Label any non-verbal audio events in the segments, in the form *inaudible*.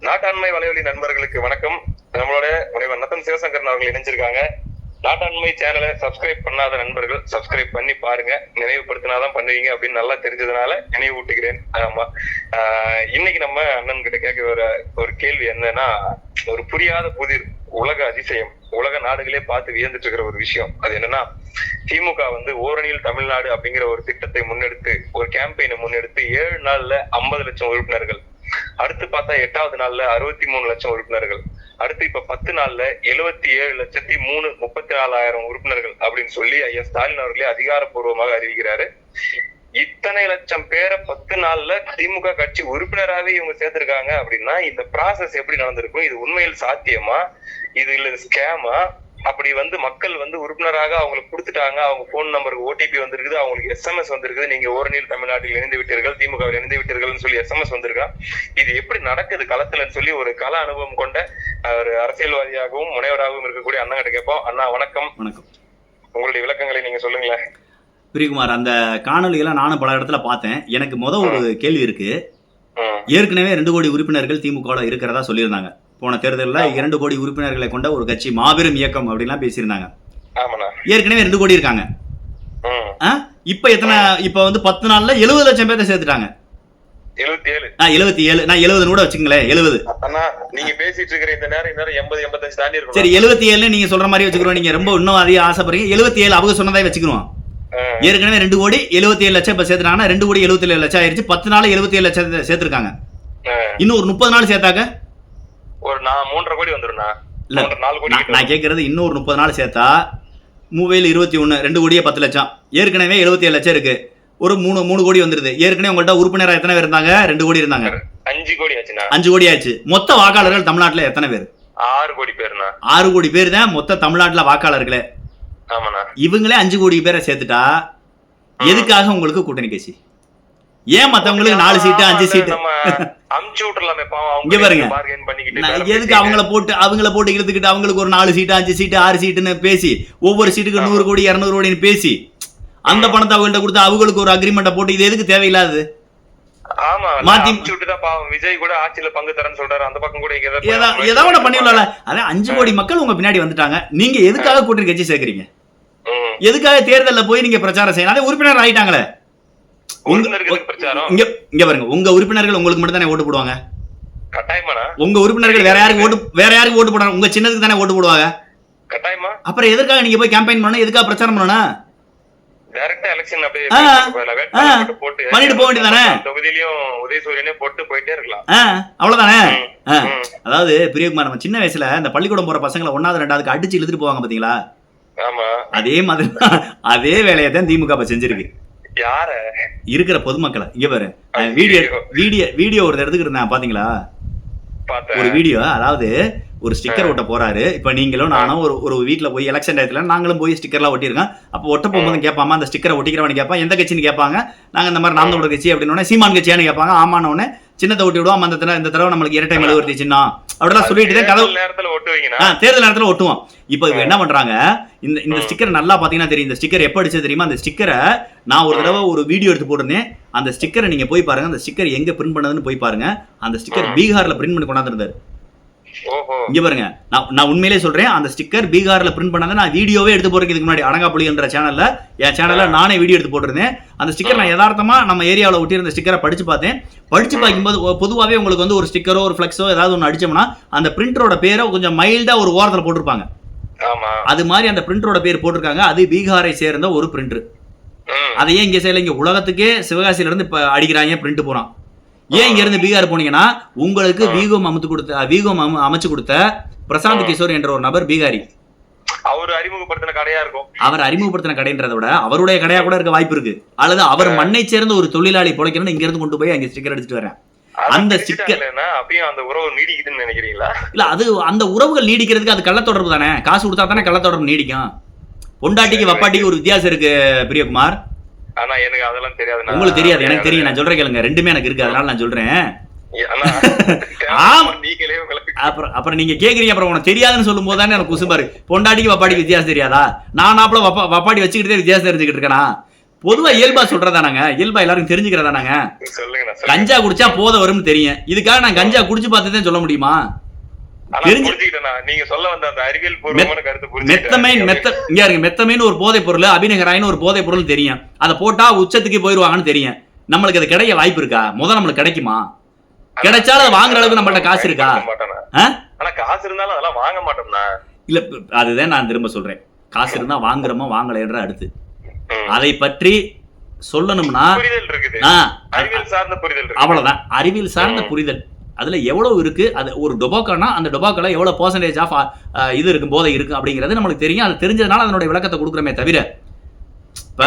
நாட்டாண்மை வலைவலி நண்பர்களுக்கு வணக்கம். நம்மளோட முனைவர் நத்தன் சிவசங்கரன் அவர்கள் இணைஞ்சிருக்காங்க. நாட்டாண்மை சேனலை சப்ஸ்கிரைப் பண்ணாத நண்பர்கள் சப்ஸ்கிரைப் பண்ணி பாருங்க. நினைவுபடுத்தினாதான் பண்ணுவீங்க அப்படின்னு நல்லா தெரிஞ்சதுனால நினைவூட்டுகிறேன். ஆமா. ஆஹ் இன்னைக்கு நம்ம அண்ணன் கிட்ட கேட்க ஒரு ஒரு கேள்வி என்னன்னா ஒரு புரியாத புதிர் உலக அதிசயம் உலக நாடுகளே பார்த்து வியந்துட்டு இருக்கிற ஒரு விஷயம். அது என்னன்னா திமுக வந்து ஓரணியில் தமிழ்நாடு அப்படிங்கிற ஒரு திட்டத்தை முன்னெடுத்து ஒரு கேம்பெயினை முன்னெடுத்து ஏழு நாள்ல ஐம்பது லட்சம் உறுப்பினர்கள் அடுத்து பார்த்தா எட்டாவது நாள்ல அறுபத்தி மூணு லட்சம் உறுப்பினர்கள். அடுத்து இப்ப பத்து நாள்ல எழுபத்தி ஏழு லட்சத்தி மூணு முப்பத்தி நாலாயிரம் உறுப்பினர்கள் அப்படின்னு சொல்லி ஐயா ஸ்டாலின் அவர்களே அதிகாரப்பூர்வமாக அறிவிக்கிறாரு. இத்தனை லட்சம் பேரை பத்து நாள்ல திமுக கட்சி உறுப்பினராவே இவங்க சேர்த்திருக்காங்க அப்படின்னா இந்த ப்ராசஸ் எப்படி நடந்திருக்கும்? இது உண்மையில் சாத்தியமா? இது இல்ல ஸ்கேமா அப்படி வந்து மக்கள் வந்து உறுப்பினராக அவங்களுக்கு கொடுத்துட்டாங்க. அவங்க போன் நம்பருக்கு ஓடிபி வந்திருக்குது. அவங்களுக்கு எஸ்எம்எஸ் வந்திருக்குது. நீங்க ஓரணியில் தமிழ்நாட்டில் இணைந்து விட்டீர்கள் திமுகவில் இணைந்து விட்டீர்கள்னு சொல்லி எஸ்எம்எஸ் வந்திருக்கா? இது எப்படி நடக்குது? களத்துலன்னு சொல்லி ஒரு கள அனுபவம் கொண்ட ஒரு அரசியல்வாதியாகவும் முனைவராகவும் இருக்கக்கூடிய அண்ணா கிட்ட கேட்போம். அண்ணா வணக்கம். வணக்கம். உங்களுடைய விளக்கங்களை நீங்க சொல்லுங்களேன். பிரியகுமார் அந்த காணொலியெல்லாம் நானும் பல இடத்துல பார்த்தேன். எனக்கு முத ஒரு கேள்வி இருக்கு. ஏற்கனவே ரெண்டு கோடி உறுப்பினர்கள் திமுகவில் இருக்கிறதா சொல்லியிருந்தாங்க. போன தேர்தலில் இரண்டு கோடி உறுப்பினர்களை கொண்ட ஒரு கட்சி மாபெரும் இயக்கம் அப்படின்லாம் பேசியிருந்தாங்க. ஏற்கனவே ரெண்டு கோடி இருக்காங்க. இப்போ எத்தனை இப்போ வந்து பத்து நாள்ல எழுபது லட்சம் பேர்த்த சேர்த்துட்டாங்க. எழுபத்தி ஏழு. நான் எழுபது கூட வச்சுங்களேன் எழுபது அண்ணா நீங்க பேசிட்டு இருக்கிற இந்த நேரம் இந்த நேரம் எண்பது எண்பத்தஞ்சு தாண்டி இருக்கும் சரி எழுபத்தி ஏழு நீங்க சொல்ற மாதிரி வச்சுக்கிறோம். நீங்க ரொம்ப இன்னும் அதிக ஆசைப்படுறீங்க. எழுபத்தி ஏழு அவங்க சொன்னதே வச்சுக்கிறோம். ஏற்கனவே ரெண்டு கோடி எழுபத்தி ஏழு லட்சம் இப்போ சேர்த்துட்டாங்கன்னா ரெண்டு கோடி எழுபத்தி ஏழு லட்சம் ஆயிருச்சு. பத்து நாள் எழுபத்தி ஏழு லட்சம் சேர்த்துருக்காங்க. இன்னும் ஒரு முப்பது நாள் சேர்த்தாக்க? ஒரு நான் மூன்றரை கோடி வந்துருண்ணா இல்ல, நாலு கோடி நான் கேட்கறது இன்னும் ஒரு முப்பது நாள் சேர்த்தா மூவையில் இருபத்தி ஒன்று ரெண்டு கோடியே பத்து லட்சம். ஏற்கனவே எழுபத்தி ஏழு லட்சம் இருக்கு. ஒரு மூணு மூணு கோடி வந்துருது. ஏற்கனவே உங்கள்கிட்ட உறுப்பினராக எத்தனை பேர் இருந்தாங்க? ரெண்டு கோடி இருந்தாங்க. அஞ்சு கோடி ஆச்சுண்ணா. அஞ்சு கோடி ஆச்சு. மொத்த வாக்காளர்கள் தமிழ்நாட்டில் எத்தனை பேர்? ஆறு கோடி பேருண்ணா. ஆறு கோடி பேர் தான் மொத்த தமிழ்நாட்டில் வாக்காளர்களே. இவங்களே அஞ்சு கோடி பேரை சேர்த்துட்டா எதுக்காக உங்களுக்கு கூட்டணி கட்சி ஏன் மற்றவங்களுக்கு நாலு சீட்டு அஞ்சு சீட்டு? இங்க பாருங்க. எதுக்கு. அவங்கள போட்டு அவங்கள போட்டு இழுத்துக்கிட்டு அவங்களுக்கு ஒரு நாலு சீட்டு அஞ்சு சீட்டு ஆறு சீட்டுன்னு பேசி ஒவ்வொரு சீட்டுக்கு நூறு கோடி இரநூறு கோடின்னு பேசி அந்த பணத்தை அவங்கள்ட்ட கொடுத்து அவங்களுக்கு ஒரு அக்ரிமெண்ட்டை போட்டு இது எதுக்கு தேவையில்லாதது? ஆமா மாத்தி- விஜய் கூட ஆட்சியில பங்கு தரேன்னு சொல்றாரு. அந்த பக்கம் கூட இங்க ஏதாவது ஏதா ஏதோ ஒன்று பண்ணிடலாம்ல. அதான் அஞ்சு கோடி மக்கள் உங்க பின்னாடி வந்துட்டாங்க. நீங்க எதுக்காக கூட்டணி கட்சி சேர்க்கறீங்க. எதுக்காக தேர்தலில் போய் நீங்க பிரச்சாரம் செய்யணும் அதே உறுப்பினர் ஆயிட்டாங்களே. உங்க இங்க பாருங்க. உங்க உறுப்பினர்கள் உங்களுக்கு மட்டும் தானே ஓட்டு போடுவாங்க? உங்க உறுப்பினர்கள் வேற யாருக்கு ஓட்டு வேற யாருக்கு ஓட்டு போடுறாங்க உங்க சின்னதுக்கு தானே ஓட்டு போடுவாங்க? கட்டாயமா? அப்புறம் எதுக்காக நீங்க போய் கேம்பெயின் பண்ணணும்? எதுக்காக பிரச்சாரம் பண்ணணும்? பண்ணிட்டு போக வேண்டியதானே? தொகுதியிலயும் உதயசூரியனே போட்டு போயிட்டே இருக்கலாம். ஆ அவ்வளவுதானே. அதாவது பிரியகுமார் நம்ம சின்ன வயசுல இந்த பள்ளிக்கூடம் போற பசங்களை ஒன்னாவது ரெண்டாவதுக்கு அடிச்சு இழுத்துட்டு போவாங்க பாத்தீங்களா? அதே மாதிரி அதே வேலையை தான் திமுக செஞ்சிருக்கு. யார? இருக்கிற பொதுமக்களை. இங்க பாரு. வீடியோ வீடியோ வீடியோ ஒரு இடத்துக்கு இருந்தேன் பாத்தீங்களா? ஒரு வீடியோ அதாவது ஒரு ஸ்டிக்கர் ஒட்ட போறாரு. இப்ப நீங்களும் நானும் ஒரு ஒரு வீட்ல போய் எலெக்ஷன் டயத்துல நாங்களும் போய் ஸ்டிக்கர்லாம் ஒட்டியிருக்கோம். அப்போ ஒட்ட போகும்போது கேட்பாமா அந்த ஸ்டிக்கரை ஒட்டிக்கிறவனு கேட்பான்? எந்த கட்சின்னு கேட்பாங்க? நாங்க இந்த மாதிரி நாம் தமிழர் கட்சி அப்படின்னு சீமான் கட்சியான்னு கேட்பாங்க ஆமான்னு உடனே சின்னத்தை ஒட்டி விடுவோம் அந்த தடவை இந்த தடவை நம்மளுக்கு இரட்டை மெழுகுவர்த்தி சின்னம் அப்படிலாம் சொல்லிட்டு தான் கதவு தேர்தல் நேரத்துல ஒட்டுவீங்கன்னா ஆ, தேர்தல் நேரத்துல ஒட்டுவோம் இப்போ இவங்க என்ன பண்றாங்க? இந்த இந்த ஸ்டிக்கர் நல்லா பாத்தீங்கன்னா தெரியும். இந்த ஸ்டிக்கர் எப்ப அடிச்சது தெரியுமா? அந்த ஸ்டிக்கரை நான் ஒரு தடவை ஒரு வீடியோ எடுத்து போட்டிருந்தேன். அந்த ஸ்டிக்கரை நீங்க போய் பாருங்க. அந்த ஸ்டிக்கர் எங்க பிரிண்ட் பண்ணதுன்னு போய் பாருங்க. அந்த ஸ்டிக்கர் பீகார்ல பிரிண்ட் பண்ணி கொண்டாந்துருந்தாரு. இங்க பாருங்க. நான் நான் உண்மையிலே சொல்றேன் அந்த ஸ்டிக்கர் பீகார்ல பிரிண்ட் பண்ணதை நான் வீடியோவே எடுத்து போறதுக்கு இதுக்கு முன்னாடி அடங்காப்புலின்ற சேனல்ல என் சேனல்ல நானே வீடியோ எடுத்து போட்டிருந்தேன். அந்த ஸ்டிக்கர் நான் யதார்த்தமா நம்ம ஏரியாவில் ஒட்டியிருந்த ஸ்டிக்கரை படிச்சு பார்த்தேன். படிச்சு பார்க்கும்போது பொதுவாவே உங்களுக்கு வந்து ஒரு ஸ்டிக்கரோ ஒரு ஃபிளக்ஸோ ஏதாவது ஒன்று அடிச்சோம்னா அந்த பிரிண்டரோட பேரை கொஞ்சம் மைல்டா ஒரு ஓரத்தில் போட்டிருப்பாங்க. அது மாதிரி அந்த பிரிண்டரோட பேர் போட்டிருக்காங்க. அது பீகாரை சேர்ந்த ஒரு பிரிண்டர் ம். அதை ஏன் இங்கே செய்யல இங்க உலகத்துக்கே சிவகாசியில இருந்து இப்போ அடிக்கிறாங்க பிரிண்ட் போறான். ஏன் இங்க இருந்து பீகார் போனீங்கன்னா உங்களுக்கு வீகோம் அமைத்து கொடுத்த வீகோம் அம- அமைச்சு கொடுத்த பிரசாந்த் கிஷோர் என்ற ஒரு நபர் பீகாரி. அவரு அறிமுகப்படுத்தின கடையா இருக்கும். அவர் அறிமுகப்படுத்தின கடைன்றதை விட அவருடைய கடையா கூட இருக்க வாய்ப்பு இருக்கு. அல்லது அவர் மண்ணை சேர்ந்த ஒரு தொழிலாளி பிழைக்கணும்னு இங்க இருந்து கொண்டு போய் அங்க ஸ்டிக்கர் அடிச்சுட்டு வரேன். அந்த பிரிச்சுட்டாங்களேன்னா, அப்பயும் அந்த உறவு நீடிக்குதுன்னு நினைக்கிறீங்களா? இல்ல அது அந்த உறவுகள் நீடிக்கிறதுக்கு அது கள்ளத்தொடர்பு தானே. காசு கொடுத்தா தானே கள்ளத்தொடர்பு நீடிக்கும். பொண்டாட்டிக்கு வப்பாட்டிக்கு ஒரு வித்தியாசம் இருக்கு பிரியகுமார். ஆனா எனக்கு அதெல்லாம் தெரியாது. உங்களுக்கு தெரியாது. எனக்கு தெரியும். நான் சொல்றேன் கேளுங்க. ரெண்டுமே எனக்கு இருக்கு. அதனால நான் சொல்றேன். அப்புறம் அப்புறம் நீங்க கேக்குறீங்க. அப்புறம் உனக்கு தெரியாதுன்னு சொல்லும் போது தானே எனக்கு குசும்பாரு. பொண்டாட்டிக்கு வப்பாடிக்கு வித்தியாசம் தெரியாதா? நான் நாப்பல வப்பா வப்பாடி வச்சுக்கிட்டே வித்தியாசம் தெரிஞ்சுக்கிட்டு இருக்கேனா? பொதுவா இயல்பா சொல்றதானாங்க இயல்பா எல்லாரும் தெரிஞ்சுக்கிறதானாங்க. கஞ்சா குடிச்சா போதை வரும்னு தெரியும். இதுக்காக நான் கஞ்சா குடிச்சு பார்த்துதான் சொல்ல முடியுமா? ஆனா தெரிஞ்சு- புரிஞ்சுக்கிட்டேண்ணா நீங்க சொல்ல வந்த அந்த அறிவியல் பூர்வமான கருத்து மெத்தமைன் மெத்த இங்க இருங்க மெத்தமைன் ஒரு போதைப் பொருள் அபிநகராயின்னு ஒரு போதைப் பொருள் தெரியும். அதை போட்டா உச்சத்துக்கு போயிருவாங்கன்னு தெரியும். நம்மளுக்கு அது கிடைக்க வாய்ப்பு இருக்கா? முத நம்மளுக்கு கிடைக்குமா? கிடைச்சாலும் அதை வாங்குற அளவுக்கு நம்மள்ட்ட காசு இருக்கா? ஆனா காசு இருந்தாலும் அதெல்லாம் வாங்க மாட்டோம்ண்ணா இல்ல அதுதான் நான் திரும்ப சொல்றேன். காசு இருந்தா வாங்குறோமா வாங்கலைன்ற அடுத்து. அதை பற்றி சொல்லணும்னா அறிவியல் சார்ந்த அவ்வளவுதான். அறிவியல் சார்ந்த புரிதல். அதுல எவ்வளவு இருக்கு? அது ஒரு டொபாக்கோனா அந்த டொபாக்கோல எவ்வளவு பர்சன்டேஜ் ஆஃப் இது இருக்கு போதை இருக்கு அப்படிங்கிறது நம்மளுக்கு தெரியும். அது தெரிஞ்சதுனால அதனுடைய விளக்கத்தை கொடுக்குறமே தவிர. இப்ப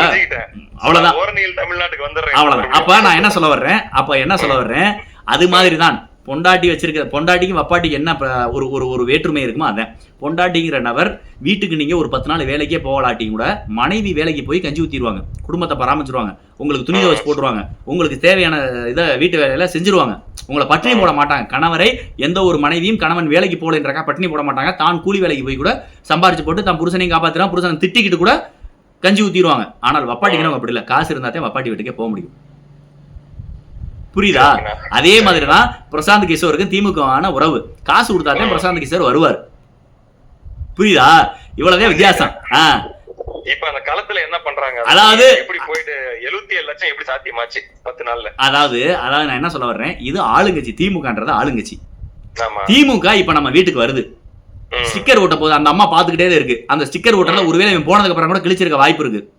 தமிழ்நாட்டுக்கு வந்துடுறேன். அவ்வளவுதான். அப்ப நான் என்ன சொல்ல வர்றேன்? அப்ப என்ன சொல்ல வர்றேன்? அது மாதிரி தான் பொண்டாட்டி வச்சிருக்க பொண்டாட்டிக்கும் வப்பாட்டிக்கு என்ன ஒரு ஒரு ஒரு வேற்றுமை இருக்குமோ அதான். பொண்டாட்டிங்கிற நபர் வீட்டுக்கு நீங்க ஒரு பத்து நாள் வேலைக்கே போகலாட்டியும் கூட மனைவி வேலைக்கு போய் கஞ்சி ஊத்திடுவாங்க. குடும்பத்தை பராமரிச்சிருவாங்க. உங்களுக்கு துணி துவச்சு போட்டுருவாங்க. உங்களுக்கு தேவையான இதை வீட்டு வேலையில செஞ்சிருவாங்க. உங்களை பட்டினி போட மாட்டாங்க. கணவரை எந்த ஒரு மனைவியும் கணவன் வேலைக்கு போகலன்றக்கா பட்டினி போட மாட்டாங்க. தான் கூலி வேலைக்கு போய் கூட சம்பாரிச்சு போட்டு தான் புருஷனையும் காப்பாத்துறான் புருஷனை திட்டிக்கிட்டு கூட கஞ்சி ஊத்திடுவாங்க. ஆனால் வப்பாட்டிக்கு அப்படி இல்லை. காசு இருந்தா தான் வப்பாட்டி வீட்டுக்கே போக முடியும். புரியுதா? அதே மாதிரி தான் பிரசாந்த் கிஷோருக்கு திமுகவான உறவு. காசு கொடுத்தாதான் பிரசாந்த் கிஷோர் வருவார். புரியுதா? இவ்வளவுதான் வித்தியாசம். ஆ. இப்ப அந்த களத்துல என்ன பண்றாங்க? அதாவது- எப்படி போயிட்டு எழுபத்தி ஏழு லட்சம் எப்படி சாத்தியமாச்சு பத்து நாள்ல? அதாவது அதாவது நான் என்ன சொல்ல வர்றேன்? இது ஆளுங்கட்சி திமுகன்றது ஆளுங்கட்சி. திமுக இப்ப நம்ம வீட்டுக்கு வருது. ஸ்டிக்கர் ஓட்ட போது அந்த அம்மா பாத்துக்கிட்டே இருக்கு. அந்த ஸ்டிக்கர் ஓட்டல ஒருவேளை இவன் போனதுக்கு அப்புறம் கூட கிழிச்சிருக்க வாய்ப்பு இருக்கு.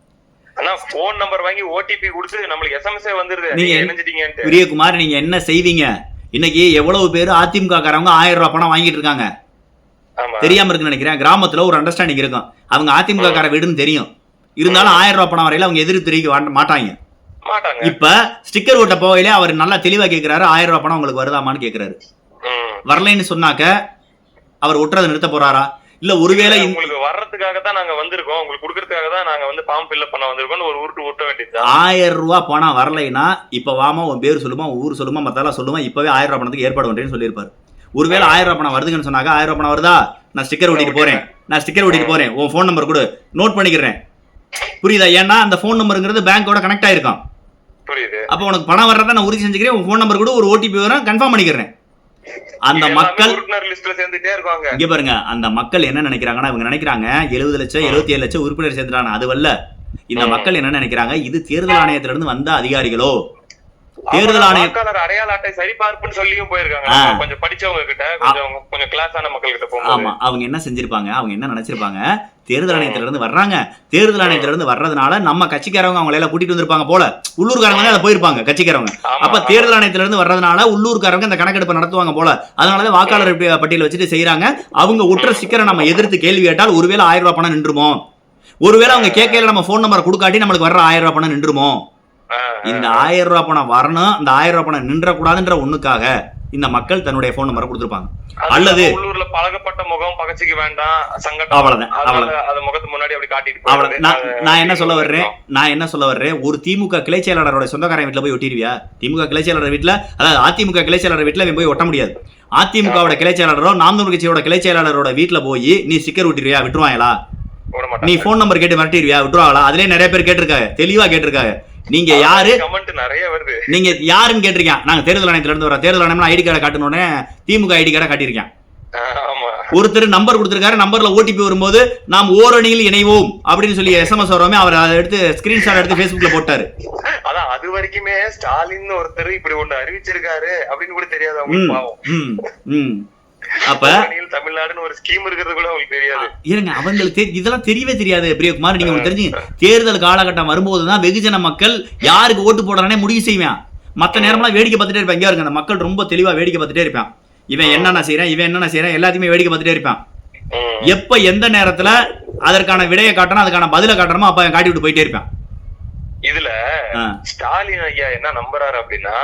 ஆனா போன் நம்பர் வாங்கி ஓடிபி கொடுத்து நம்மளுக்கு எஸ்எம்எஸ் வந்துருது. நீங்க என்ன- பிரியகுமார் நீங்க என்ன செய்வீங்க? இன்னைக்கு எவ்வளவு பேர் அதிமுக காரவங்க ஆயிரம் ரூபாய் பணம் வாங்கிட்டு இருக்காங்க. தெரியாம இருக்குன்னு நினைக்கிறேன். கிராமத்துல ஒரு அண்டர்ஸ்டாண்டிங் இருக்கும். அவங்க அதிமுக கார வீடுன்னு தெரியும். இருந்தாலும் ஆயிரம் ரூபாய் பணம் வரையில அவங்க எதிர்த்து தெரிவிக்க மாட்டாங்க. இப்ப ஸ்டிக்கர் ஓட்ட போகையிலே அவர் நல்லா தெளிவா கேக்குறாரு. ஆயிரம் ரூபாய் பணம் உங்களுக்கு வருதாமான்னு கேக்குறாரு. வரலைன்னு சொன்னாக்க அவர் ஒட்டுறதை நிறுத்த போறாரா? இல்ல ஒருவேளை உங்களுக்கு வர்றதுக்காக தான் நாங்க வந்திருக்கோம். உங்களுக்கு கொடுக்கறதுக்காக தான் நாங்க வந்து ஃபார்ம் ஃபில்அப் பண்ண வந்திருக்கோம்னு ஒரு உருட்டு உருட்ட வேண்டியதுதான். ஆயிரம் ரூபாய் பணம் வரலைன்னா இப்ப வாமா உன் பேர் சொல்லுமா ஊர் சொல்லுமா மத்தெல்லாம் சொல்லுமா இப்பவே ஆயிரம் ரூபாய் பணத்துக்கு ஏற்பாடு பண்றேன்னு சொல்லியிருப்பாரு. ஒருவேளை ஆயிரம் ரூபாய் பணம் வருதுன்னு சொன்னாக்க ஆயிரம் ரூபாய் பணம் வருதா? நான் ஸ்டிக்கர் ஓட்டிட்டு போறேன். நான் ஸ்டிக்கர் ஓட்டிட்டு போறேன். உன் ஃபோன் நம்பர் கொடு. நோட் பண்ணிக்கிறேன். புரியுதா? ஏன்னா அந்த ஃபோன் நம்பருங்கிறது பேங்கோட கனெக்ட் ஆயிருக்கும். அப்போ உனக்கு பணம் வர்றதா நான் உறுதி செஞ்சுக்கிறேன். உன் ஃபோன் நம்பர் கூட ஒரு ஓடிபி வரும் கன்ஃபார்ம் பண்ணிக்கிறேன். அந்த மக்கள் இங்க பாருங்க அந்த மக்கள் என்ன நினைக்கிறாங்கன்னா இவங்க நினைக்கிறாங்க எழுபது லட்சம் எழுபத்தி ஏழு லட்சம் உறுப்பினர் சேர்த்துட்டாங்க அதுவல்ல இந்த. மக்கள் என்ன நினைக்கிறாங்க? இது தேர்தல் ஆணையத்துல இருந்து வந்த அதிகாரிகளோ? தேர்தல் வாக்காளர் அடையாள அட்டை சரிபார்ப்புன்னு சொல்லியும் போயிருக்காங்க. கொஞ்சம் படிச்சவங்க கிட்ட கொஞ்சம் கொஞ்சம் கிளாஸான மக்கள் கிட்ட ஆமா அவங்க என்ன செஞ்சிருப்பாங்க அவங்க என்ன நினைச்சிருப்பாங்க தேர்தல் ஆணையத்துல இருந்து வர்றாங்க. தேர்தல் ஆணையத்துல இருந்து வர்றதுனால நம்ம கட்சிக்காரவங்க அவங்களை எல்லாம் கூட்டிட்டு வந்திருப்பாங்க போல. உள்ளூர்காரங்க அதை போயிருப்பாங்க கட்சிக்காரவங்க. அப்ப. தேர்தல் ஆணையத்துல இருந்து வர்றதுனால உள்ளூர்காரங்க இந்த கணக்கெடுப்பு நடத்துவாங்க போல. அதனாலதான் வாக்காளர் பட்டி- பட்டியல் வச்சுட்டு செய்யறாங்க அவங்க உற்ற ஸ்டிக்கரை நம்ம எதிர்த்து கேள்வி கேட்டால் ஒருவேளை ஆயிரம் ரூபாய் பணம் நின்றுமோ? ஒருவேளை அவங்க கேட்கையில நம்ம ஃபோன் நம்பரை கொடுக்காட்டி நம்மளுக்கு வர்ற ஆயிரம் ரூபாய் பணம் நின்றுமோ? இந்த ஆயிரம் ரூபாய் பணம் வரணும் இந்த ஆயிரம் ரூபாய் பணம் நின்றக்கூடாதுன்ற ஒண்ணுக்காக இந்த மக்கள் தன்னுடைய ஃபோன் நம்பரை கொடுத்துருப்பாங்க. அல்லது- உள்ளூர்ல பழகப்பட்ட முகம் பகச்சிக்க வேண்டாம் சங்கடம். அவ்வளவுதான், அத முகத்து முன்னாடி அப்படி காட்டிட்டு அவ்வளவு. நான் என்ன சொல்ல வர்றேன். நான் என்ன சொல்ல வர்றேன்? ஒரு திமுக கிளை செயலாளரோட சொந்தக்காரன் வீட்டுல போய் ஒட்டிடுவியா? திமுக கிளை செயலாளர் வீட்டுல அதாவது அதிமுக கிளை செயலாளர் வீட்டுல போய் ஒட்ட முடியாது. அதிமுகவோட கிளை செயலாளரோ நாம் தமிழ் கட்சியோட கிளை செயலாளரோட வீட்டுல போய் நீ ஸ்டிக்கர் ஒட்டிடுவியா விட்டுருவாங்களா? விட நீ. ஃபோன் நம்பர் கேட்டு மிரட்டிடுவியா? விட்டுருவாங்களா? அதுலயே நிறைய பேர் கேட்டிருக்காங்க. தெளிவா கேட்டிருக்காங்க. நீங்க யாரு? கமெண்ட் நிறைய வருது. நீங்க யாருன்னு கேட்டிருக்கேன் நாங்க தேர்தல் ஆணையத்துல இருந்து வரோம். தேர்தல் ஆணையம் ஐடி கார்டை காட்டணுன்னே திமுக ஐடி கார்டை காட்டியிருக்கேன். ஒருத்தர் நம்பர் கொடுத்திருக்காரு நம்பர்ல ஓடிபி வரும்போது நாம் ஓரணியில் இணைவோம் அப்படின்னு சொல்லி எஸ்எம்எஸ் வரோமே அவர் அதை எடுத்து ஸ்கிரீன்ஷாட் எடுத்து ஃபேஸ்புக்ல போட்டாரு. அதான் அது வரைக்குமே ஸ்டாலின் ஒருத்தர் இப்படி ஒண்ணு அறிவிச்சிருக்காரு அப்படின்னு கூட தெரியாது அப்ப தமிழ்நாடுன்னு ஒரு ஸ்கீம் இருக்கிறது கூட அவங்களுக்கு தெரியாது. இருங்க அவங்களுக்கு இதெல்லாம் தெரியவே தெரியாது பிரியகுமார். நீங்க ஒண்ணு தெரிஞ்சுங்க தேர்தல் காலகட்டம் வரும்போது தான் வெகுஜன மக்கள் யாருக்கு ஓட்டு போடுறானே முடிவு செய்வேன். மத்த நேரம்லாம் வேடிக்கை பார்த்துட்டே இருப்பான். இங்க இருங்க அந்த மக்கள் ரொம்ப தெளிவா வேடிக்கை பார்த்துட்டே இருப்பான். இவன் என்னென்ன செய்யறான் இவன் என்னென்ன செய்யறான் எல்லாத்தையுமே வேடிக்கை பார்த்துட்டே இருப்பான். எப்ப எந்த நேரத்துல அதற்கான விடையை காட்டணும் அதுக்கான பதிலை காட்டணுமோ அப்ப காட்டி விட்டு போயிட்டே இருப்பான். இதுல. ஸ்டாலின் ஐயா என்ன நம்புறாரு அப்படின்னா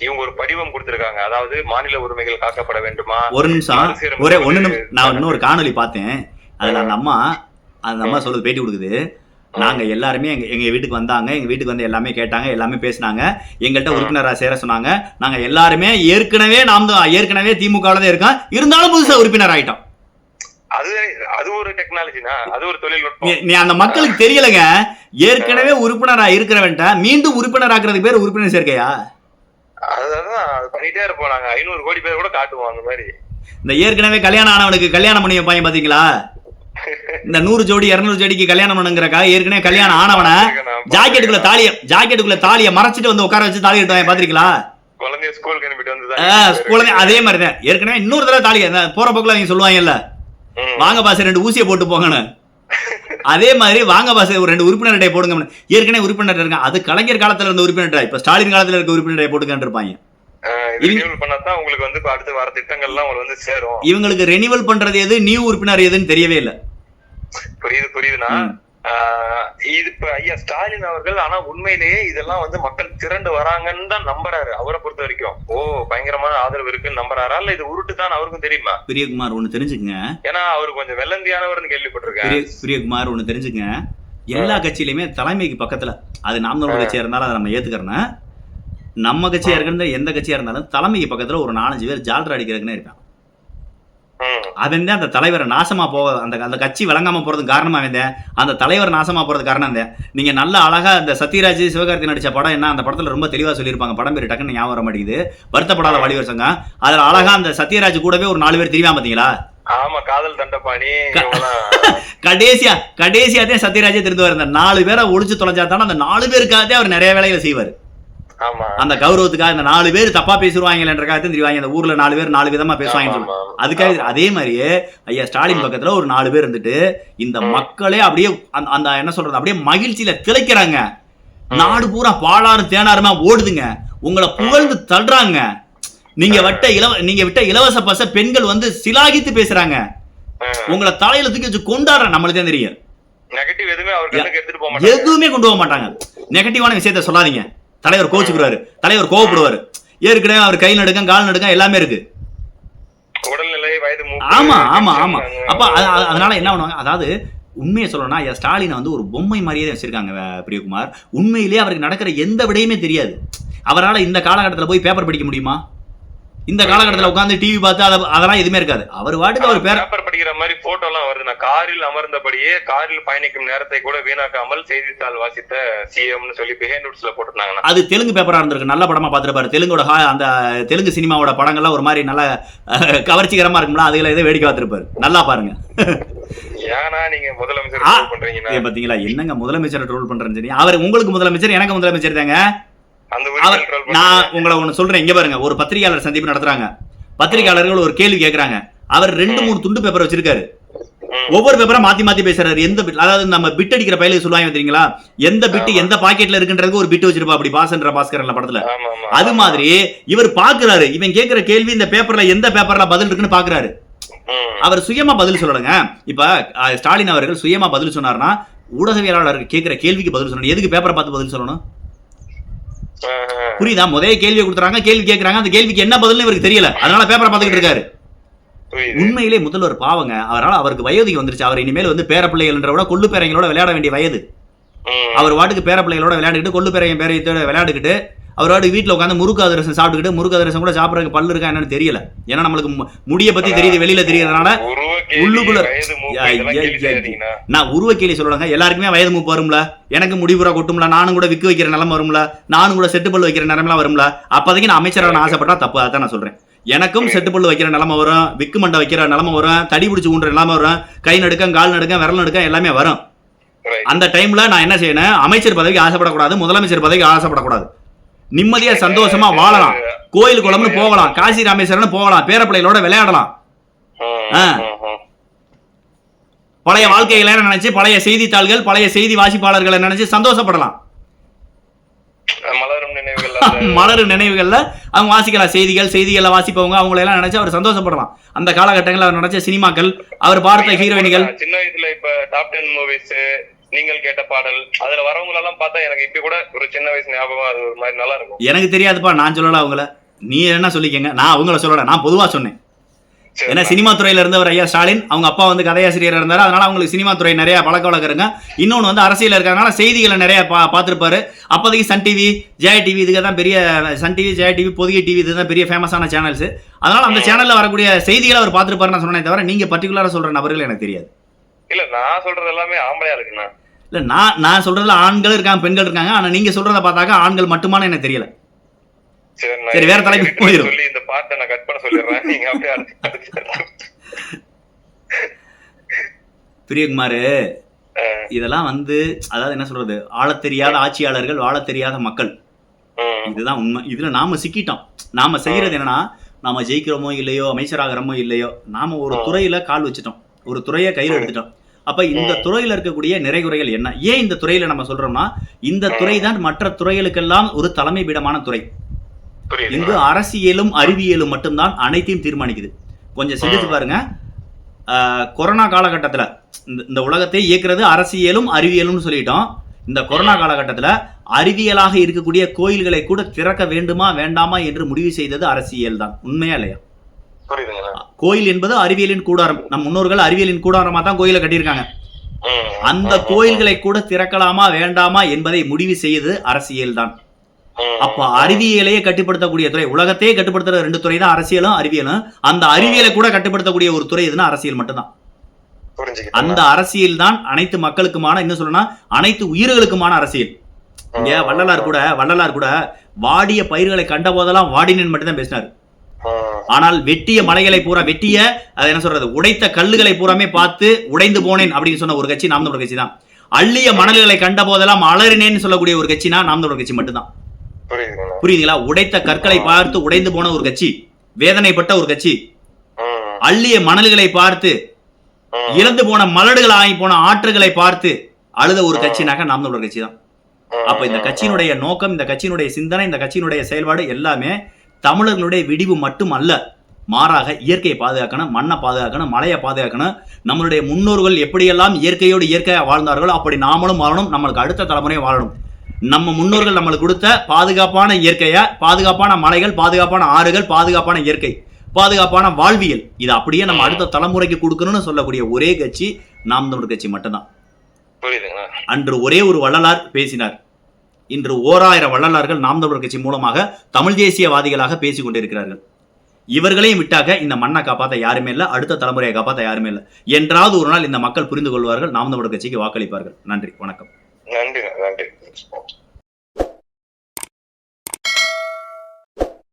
இவங்க ஒரு படிவம் கொடுத்திருக்காங்க. அதாவது மாநில உரிமைகள் காக்கப்பட வேண்டுமா? ஒரு நிமிஷம். ஒரே ஒண்ணு நான் இன்னொரு காணொளி பார்த்தேன். அதுல அந்த அம்மா அந்த அம்மா சொல்லுது பேட்டி கொடுக்குது. நாங்க எல்லாருமே எங்க எங்க வீட்டுக்கு வந்தாங்க. எங்க வீட்டுக்கு வந்து எல்லாமே கேட்டாங்க. எல்லாமே பேசினாங்க. எங்கள்கிட்ட உறுப்பினரா சேர சொன்னாங்க. நாங்க எல்லாருமே ஏற்கனவே நாம் தான் ஏற்கனவே திமுகவில் தான் இருக்கோம். இருந்தாலும் புதுசா உறுப்பினர் ஆயிட்டோம். அது அது ஒரு டெக்னாலஜினா அது ஒரு தொழில்நுட்பம். நீ- நீ அந்த மக்களுக்கு தெரியலங்க. ஏற்கனவே உறுப்பினரா இருக்கிறவன்ட்ட மீண்டும் உறுப்பினர் ஆக்குறதுக்கு பேர் உறுப்பினர் சேர்க்கையா? அதுதான் பண்ணிட்டே இருப்போம் நாங்க. ஐநூறு கோடி பேர் கூட காட்டுவோம் அந்த மாதிரி. இந்த ஏற்கனவே கல்யாணம் ஆனவனுக்கு கல்யாணம் பண்ணி வைப்பாங்க பாத்தீங்களா? இந்த நூறு ஜோடி இருநூறு ஜோடிக்கு கல்யாணம் பண்ணுங்கிறக்கா ஏற்கனவே கல்யாணம் ஆனவன ஜாக்கெட்டுக்குள்ள தாலிய ஜாக்கெட்டுக்குள்ள தாலிய மறைச்சிட்டு வந்து உட்கார வச்சு தாலி கட்டுவாங்க பாத்திருக்கீங்களா குழந்தைய ஸ்கூலுக்கு அனுப்பிட்டு வந்து குழந்தை அதே மாதிரி தான் ஏற்கனவே இன்னொரு தடவை தாலி போற போக்குல அவங்க சொல்லுவாங்கல்ல. வாங்க பாஸ் ரெண்டு ஊசியை போட்டு போங்கன்னு. அதே மாதிரி வாங்க பாஸ் ஒரு ரெண்டு உறுப்பினர் அட்டை போடுங்க ஏற்கனவே உறுப்பினர் இருக்காங்க. அது கலைஞர் காலத்துல இருந்த உறுப்பினர். இப்ப ஸ்டாலின் காலத்துல இருக்க உறுப்பினர் போட்டுக்கன்னு இருப்பாங்க. உங்களுக்கு வந்து அடுத்து வர திட்டங்கள்லாம் வந்து சேரும். இவங்களுக்கு ரெனிவல் பண்றது எது? நியூ உறுப்பினர் எதுன்னு தெரியவே இல்லை. புரியுது புரியுதுண்ணா. இது இப்ப ஐயா ஸ்டாலின் அவர்கள் ஆனா உண்மையிலேயே இதெல்லாம் வந்து மக்கள் திரண்டு வராங்கன்னு தான் நம்புறாரு அவரை பொறுத்த வரைக்கும். ஓ பயங்கரமான ஆதரவு இருக்குன்னு நம்புறாரா? இல்ல இது உருட்டு தான் அவருக்கும் தெரியுமா? பிரியகுமார் ஒண்ணு தெரிஞ்சுக்கங்க. ஏன்னா அவர் கொஞ்சம் வெள்ளந்தியானவர்னு கேள்விப்பட்டிருக்கேன். பிரிய பிரியகுமார் ஒண்ணு தெரிஞ்சுக்கங்க. எல்லா கட்சியிலுமே தலைமைக்கு பக்கத்துல அது நாம் தமிழர் கட்சியா இருந்தாலும் அதை நம்ம ஏத்துக்கிறோன்னா நம்ம கட்சியா இருக்கிற எந்த கட்சியா இருந்தாலும் தலைமைக்கு பக்கத்துல ஒரு நாலஞ்சு பேர் ஜால்ரா அடிக்கிறதுக்குன்னு இருக்கான். அவன் அந்த தலைவரை நாசமா போக அந்த அந்த கட்சி விளங்காம போறதுக்கு காரணமா அவன் அந்த தலைவர் நாசமா போறதுக்கு காரணம் தான் நீங்க நல்ல அழகா இந்த சத்யராஜ் சிவகார்த்தி நடிச்ச படம் என்ன? அந்த படத்துல ரொம்ப தெளிவா சொல்லியிருப்பாங்க. படம் பேர் டக்குன்னு ஞாபகம் வர மாட்டேங்குது. வருத்தப்படாத வடிவர் சங்கம். அதுல அழகா அந்த சத்யராஜ் கூடவே ஒரு நாலு பேர் தெரியாம பாத்தீங்களா? ஆமா காதல் தண்டபாணி *laughs* கடைசியா கடைசியா தான் சத்யராஜே திருந்துவார். இந்த நாலு பேரை ஒழிச்சு தொலைஞ்சா தானே அந்த நாலு பேருக்காகவே அவர் நிறைய வேலைகளை செய்வார். அந்த கௌரவத்துக்காக இந்த நாலு பேர் தப்பா பேசுவாங்கன்றக்காக தெரிவாங்க அந்த ஊர்ல நாலு பேர் நாலு விதமா ஆமா. அதுக்காக அதே மாதிரியே ஐயா ஸ்டாலின் பக்கத்துல ஒரு நாலு பேர் இருந்துட்டு இந்த மக்களே அப்படியே அந்த- என்ன சொல்றது? அப்படியே மகிழ்ச்சியில திளைக்கிறாங்க. நாடு பூரா பாலாறு தேனாருமா ஓடுதுங்க. உங்களை புகழ்ந்து தள்ளுறாங்க. நீங்க விட்ட இலவ நீங்க விட்ட இலவச பச பெண்கள் வந்து சிலாகித்து பேசுறாங்க. உங்களை தலையில தூக்கி வச்சு கொண்டாடுற நம்மளுக்கு தெரியும். எதுவுமே கொண்டு போக மாட்டாங்க. நெகட்டிவான விஷயத்த சொல்லாதீங்க. தலைவர் கோச்சுக்குறாரு. தலைவர் கோவப்படுவாரு. ஏற்கனவே அவர் கை நடுக்கம் கால் நடுக்கம் எல்லாமே இருக்கு. ஆமா ஆமா ஆமா. அப்ப அத- அத- அதனால என்ன பண்ணுவாங்க? அதாவது உண்மையை சொல்லணும்னா ஸ்டாலினை வந்து ஒரு பொம்மை மாதிரியே வச்சிருக்காங்க பிரியகுமார். உண்மையிலேயே அவருக்கு நடக்கிற எந்த விடையுமே தெரியாது. அவரால் இந்த காலகட்டத்தில் போய் பேப்பர் படிக்க முடியுமா? இந்த காலகட்டத்தில் உட்காந்து டிவி பார்த்து அதை அதெல்லாம் எதுவுமே இருக்காது. அவர் வாட்டுக்கு அவர் பேர பேப்பர் படிக்கிற மாதிரி போட்டோ எல்லாம் வருது நான் காரில் அமர்ந்தபடியே காரில் பயணிக்கும் நேரத்தை கூட வீணாக்காமல் செய்தித்தாள் வாசித்த சிஎம்னு சொல்லி பிஹே நோட்ஸ்ல போட்டிருந்தாங்கன்னா அது தெலுங்கு பேப்பரா இருந்திருக்கு. நல்ல படமா பார்த்துருப்பாரு. தெலுங்கோட அந்த தெலுங்கு சினிமாவோட படங்கள்லாம் ஒரு மாதிரி நல்ல கவர்ச்சிகரமா இருக்கும்ல அதுல ஏதோ வேடிக்கை பார்த்துருப்பாரு. நல்லா பாருங்க. ஏன்னா நீங்க முதலமைச்சர் பண்றீங்கன்னா ஏன் பாத்தீங்களா? என்னங்க முதலமைச்சர் ட்ரோல் பண்றேன்னு சொல்லி. அவர் உங்களுக்கு முதலமைச்சர் எனக்கு முதலமைச்சர் தாங்க. நான். உங்களை ஒண்ணு சொல்றேன். இங்க பாருங்க ஒரு பத்திரிகையாளர் சந்திப்பு நடத்துறாங்க. பத்திரிகையாளர்கள் ஒரு கேள்வி கேக்குறாங்க. அவர் ரெண்டு மூணு துண்டு பேப்பர் வச்சிருக்காரு. ஒவ்வொரு பேப்பரா மாத்தி மாத்தி பேசுறாரு. எந்த அதாவது நம்ம பிட் அடிக்கிற பயிலுக்கு சொல்லுவாங்க தெரியுங்களா? எந்த பிட். எந்த பாக்கெட்ல இருக்குன்றதுக்கு ஒரு பிட் வச்சிருப்பா. அப்படி பாசன்ற பாஸ்கரன்ல படத்துல. அது மாதிரி இவர் பாக்குறாரு. இவன் கேக்குற கேள்வி இந்த பேப்பர்ல எந்த பேப்பர்ல பதில் இருக்குன்னு பாக்குறாரு. அவர் சுயமா பதில் சொல்லணுங்க. இப்ப ஸ்டாலின் அவர்கள் சுயமா பதில் சொன்னார்னா ஊடகவியலாளருக்கு கேட்கிற கேள்விக்கு பதில் சொல்லணும். எதுக்கு பேப்பரை பார்த்து பதில் சொல்லணும். புரியுதா முதல்ல கேள்வியை கொடுத்துறாங்க கேள்வி கேட்கறாங்க அந்த கேள்விக்கு என்ன பதில்னு இவருக்கு தெரியல அதனால பேப்பரை பார்த்துக்கிட்டு இருக்காரு உண்மையிலே முதல்வர் பாவங்க அவரால் அவருக்கு வயதுக்கு வந்துருச்சு அவர் இனிமேல் வந்து பேர பிள்ளைகள்ன்ற விட கொள்ளு பேரைங்களோட விளையாட வேண்டிய வயது. அவர் வாட்டுக்கு பேர பிள்ளைகளோட விளையாண்டுக்கிட்டு கொள்ளு பேரையும் பேரையத்தோட விளையாண்டுக்கிட்டு அவர் வாட்டுக்கு வீட்டில் உட்காந்து முறுக்கு அதிரசம் சாப்பிட்டுக்கிட்டு முறுக்கு அதிரசம் கூட சாப்பிட்றதுக்கு பல்லு இருக்கா என்னன்னு தெரியல. ஏன்னா நம்மளுக்கு முடிய பத்தி தெரியுது வெளியில தெரியறதுனால கேள்வி, உள்ளுக்குள்ள- கேள்வி. நான் உருவ கேலி சொல்லலங்க எல்லாருக்குமே வயது மூப்பு வரும்ல. எனக்கு முடிவுறா கொட்டும்ல. நானும் கூட விக்கு வைக்கிற நிலைமை வரும்ல. நானும் கூட செட்டு பல்லு வைக்கிற நிலைமைலாம் வரும்ல. அப்போதைக்கு நான் அமைச்சரான ஆசைப்பட்டா தப்பு அதான் நான் சொல்றேன். எனக்கும் செட்டு பல்லு வைக்கிற நிலைமை வரும். விக்கு மண்டை வைக்கிற நிலைமை வரும். தடி பிடிச்சி ஊன்ற நிலைமை வரும். கை நடுக்கம் கால் நடுக்கம் விரல் நடுக்கம் எல்லாமே வரும். அந்த டைம்ல நான் என்ன செய்யணும்? அமைச்சர் பதவிக்கு ஆசைப்படக்கூடாது. முதலமைச்சர் பதவிக்கு ஆசைப்படக்கூடாது. நிம்மதியா சந்தோஷமா வாழலாம். கோயில் குளம்னு போகலாம் காசி ராமேஸ்வரம்னு போகலாம் பேரப்பிள்ளைகளோட விளையாடலாம். பழைய வாழ்க்கைகளை நினைச்சு பழைய செய்தித்தாள்கள் பழைய செய்தி வாசிப்பாளர்களை நினைச்சு சந்தோஷப்படலாம். மலரும் நினைவுகள்ல *laughs* அவங்க வாசிக்கலாம். செய்திகள் செய்திகளை வாசிப்பவங்க அவங்களை எல்லாம் நினைச்சு அவர் சந்தோஷப்படலாம். அந்த காலகட்டங்களில் அவர் நினைச்ச சினிமாக்கள் அவர் பார்த்த ஹீரோயினிகள். சின்ன வயசுல இப்ப டாப் டென் மூவிஸ் நீங்கள் கேட்ட பாடல் அதுல வரவங்க எல்லாம் பார்த்தா எனக்கு இப்ப கூட ஒரு சின்ன வயசு ஞாபகம் அது ஒரு மாதிரி நல்லா இருக்கும். எனக்கு தெரியாதுப்பா நான் சொல்லல அவங்கள. நீ என்ன சொல்லிக்கங்க? நான் அவங்கள சொல்லல நான் பொதுவா சொன்னேன். ஏன்னா சினிமா துறையில இருந்தவர் ஐயா ஸ்டாலின் அவங்க அப்பா வந்து கதையாசிரியர் இருந்தாரு அதனால அவங்களுக்கு சினிமா துறை நிறைய பழக்க வழக்கம் இருங்க இன்னொன்று வந்து அரசியல் இருக்கிறதுனால செய்திகளை நிறைய பா பார்த்துருப்பாரு. அப்போதைக்கு சன் டிவி ஜெயா டிவி இதுக்கு தான் பெரிய Sun TV Jaya TV Podhigai TV இதுதான் பெரிய ஃபேமஸான சேனல்ஸ் அதனால அந்த சேனல்ல வரக்கூடிய செய்திகளை அவர் பார்த்துருப்பாரு நான் சொன்னேன் தவிர நீங்க பர்டிகுலரா சொல்ற நபர்கள் எனக்கு தெரியாது. இல்ல நான் சொல்றது எல்லாமே ஆம்பளையா இருக்குண்ணா. இல்ல நான் நான் சொல்றதுல ஆண்கள் இருக்காங்க பெண்கள் இருக்காங்க. ஆனா நீங்க சொல்றத பார்த்தாக்கா ஆண்கள் மட்டுமான்னு எனக்கு தெரியல. சரி வேற தலைப்புக்கு வீட்டுல போயிரும். சொல்லி இந்த பாட்டை நான் கட் பண்ண சொல்லிடுறேன். நீங்க அப்படியே பிரியகுமார் இதெல்லாம் வந்து அதாவது என்ன சொல்றது? ஆளத் தெரியாத ஆட்சியாளர்கள் வாழத் தெரியாத மக்கள். இதுதான் உண்மை. இதுல நாம சிக்கிட்டோம். நாம செய்யறது என்னன்னா நாம ஜெயிக்கிறோமோ இல்லையோ அமைச்சராகிறோமோ இல்லையோ நாம ஒரு. துறையில கால் வச்சுட்டோம். ஒரு துறையை கையில். எடுத்துட்டோம். அப்ப இந்த. துறையில இருக்கக்கூடிய நிறைகுறைகள் என்ன? ஏன் இந்த துறையில நம்ம சொல்றோம்னா இந்த. துறை தான் மற்ற துறைகளுக்கெல்லாம் ஒரு தலைமை பீடமான துறை. இங்கு அரசியலும் அறிவியலும் மட்டும்தான் அனைத்தையும் தீர்மானிக்குது. கொஞ்சம் சிந்திச்சு. பாருங்க. கொரோனா காலகட்டத்துல இந்த- இந்த உலகத்தை இயக்குறது அரசியலும் அறிவியலும்னு சொல்லிட்டோம். இந்த கொரோனா காலகட்டத்துல அறிவியலாக இருக்கக்கூடிய கோயில்களை கூட திறக்க வேண்டுமா வேண்டாமா என்று முடிவு செய்தது அரசியல் தான் உண்மையா இல்லையா? கோயில் என்பது அறிவியலின் கூடாரம். நம் முன்னோர்கள் அறிவியலின் கூடாரமா தான் கோயிலை கட்டியிருக்காங்க. அந்த கோயில்களை கூட திறக்கலாமா வேண்டாமா என்பதை முடிவு செய்தது அரசியல் தான் அப்ப அறிவியலையே கட்டுப்படுத்தக்கூடிய துறை உலகத்தையே கட்டுப்படுத்துற ரெண்டு துறை தான் அரசியலும் அறிவியலும். அந்த அறிவியலை கூட கட்டுப்படுத்தக்கூடிய ஒரு துறை எதுனா அரசியல் மட்டும்தான். அந்த அரசியல் தான் அனைத்து மக்களுக்குமான இன்னும் சொல்லணும்னா அனைத்து உயிர்களுக்குமான அரசியல். இங்க வள்ளலார் கூட வள்ளலார் கூட வாடிய பயிர்களை கண்ட போதெல்லாம் வாடினன் மட்டும் தான் பேசினார். ஆனால் வெட்டிய மலைகளை பூரா வெட்டிய அது என்ன சொல்றது உடைத்த கல்லுகளை பூராமே பார்த்து உடைந்து போனேன் அப்படின்னு சொன்ன ஒரு கட்சி நாம் தமிழர் கட்சி தான். அள்ளிய மணல்களை கண்ட போதெல்லாம் அலறினேன்னு சொல்லக்கூடிய ஒரு கட்சினா நாம் தமிழர் கட்சி மட்டும்தான். புரியுதுங்களா? உடைத்த கற்களை பார்த்து உடைந்து போன ஒரு கட்சி வேதனைப்பட்ட ஒரு கட்சி. அள்ளிய மணல்களை பார்த்து இறந்து போன மலடுகள் ஆகி போன ஆற்றுகளை பார்த்து அழுத ஒரு கட்சினாக்க நாம் தமிழர் கட்சி தான். அப்ப இந்த கட்சியினுடைய நோக்கம் இந்த கட்சியினுடைய சிந்தனை இந்த கட்சியினுடைய செயல்பாடு எல்லாமே தமிழர்களுடைய விடிவு மட்டும் அல்ல மாறாக இயற்கையை பாதுகாக்கணும் மண்ணை பாதுகாக்கணும் மலையை பாதுகாக்கணும். நம்மளுடைய முன்னோர்கள் எப்படியெல்லாம் இயற்கையோடு இயற்கையாக வாழ்ந்தார்களோ அப்படி நாமளும் வாழணும் நம்மளுக்கு அடுத்த தலைமுறையும் வாழணும். நம்ம முன்னோர்கள் நம்மளுக்கு கொடுத்த பாதுகாப்பான இயற்கையை பாதுகாப்பான மலைகள் பாதுகாப்பான ஆறுகள் பாதுகாப்பான இயற்கை பாதுகாப்பான வாழ்வியல். இது அப்படியே நம்ம அடுத்த தலைமுறைக்கு கொடுக்கணும்னு சொல்லக்கூடிய ஒரே கட்சி நாம் தமிழர் கட்சி மட்டும்தான். அன்று ஒரே ஒரு வள்ளலார் பேசினார். இன்று ஓராயிரம் வள்ளலார்கள் நாம் தமிழர் கட்சி மூலமாக தமிழ் தேசியவாதிகளாக பேசிக் கொண்டிருக்கிறார்கள். இவர்களையும் விட்டாக இந்த மண்ணை காப்பாற்ற யாருமே இல்லை அடுத்த தலைமுறையை காப்பாற்ற யாருமே இல்லை. என்றாவது ஒரு நாள் இந்த மக்கள் புரிந்து கொள்வார்கள் நாம் தமிழர் கட்சிக்கு வாக்களிப்பார்கள். நன்றி வணக்கம். நன்றி நன்றி.